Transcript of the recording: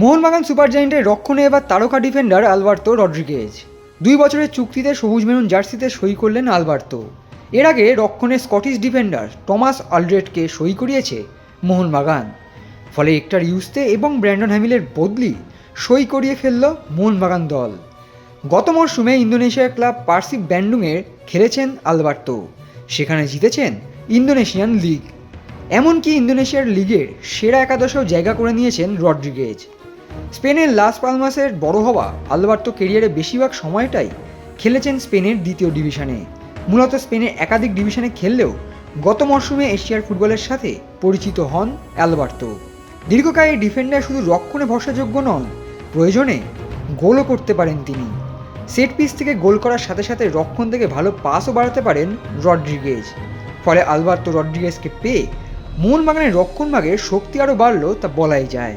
Mohun Bagan super জায়েন্টের রক্ষণে এবার তারকা defender Alberto Rodriguez. দুই বছরের চুক্তিতে সবুজ মেরুন জার্সিতে সই করলেন আলবার্তো। এর আগে রক্ষণে স্কটিশ ডিফেন্ডার টমাস অলড্রেটকে সই করিয়েছে মোহনবাগান। ফলে একটার ইউজতে এবং ব্র্যান্ডন হ্যামিলের বদলি সই করিয়ে ফেলল মোহনবাগান দল। গত মরশুমে ইন্দোনেশিয়ার ক্লাব পার্সি ব্যান্ডুংয়ের খেলেছেন আলবার্তো। সেখানে জিতেছেন ইন্দোনেশিয়ান লিগ। এমনকি ইন্দোনেশিয়ার লিগের সেরা একাদশেও জায়গা করে নিয়েছেন রড্রিগেজ। স্পেনের লাস পালমাসের বড় হওয়া আলবার্তো কেরিয়ারে বেশিরভাগ সময়টাই খেলেছেন স্পেনের দ্বিতীয় ডিভিশনে। মূলত স্পেনের একাধিক ডিভিশনে খেললেও গত মরশুমে এশিয়ার ফুটবলের সাথে পরিচিত হন অ্যালবার্তো দীর্ঘকায় ডিফেন্ডার শুধু রক্ষণে ভরসাযোগ্য নন, প্রয়োজনে গোলও করতে পারেন তিনি। সেট পিস থেকে গোল করার সাথে সাথে রক্ষণ থেকে ভালো পাসও বাড়াতে পারেন রড্রিগেজ। ফলে আলবার্তো রড্রিগেজকে পেয়ে মোহনবাগানের রক্ষণভাগের শক্তি আরও বাড়ল তা বলাই যায়।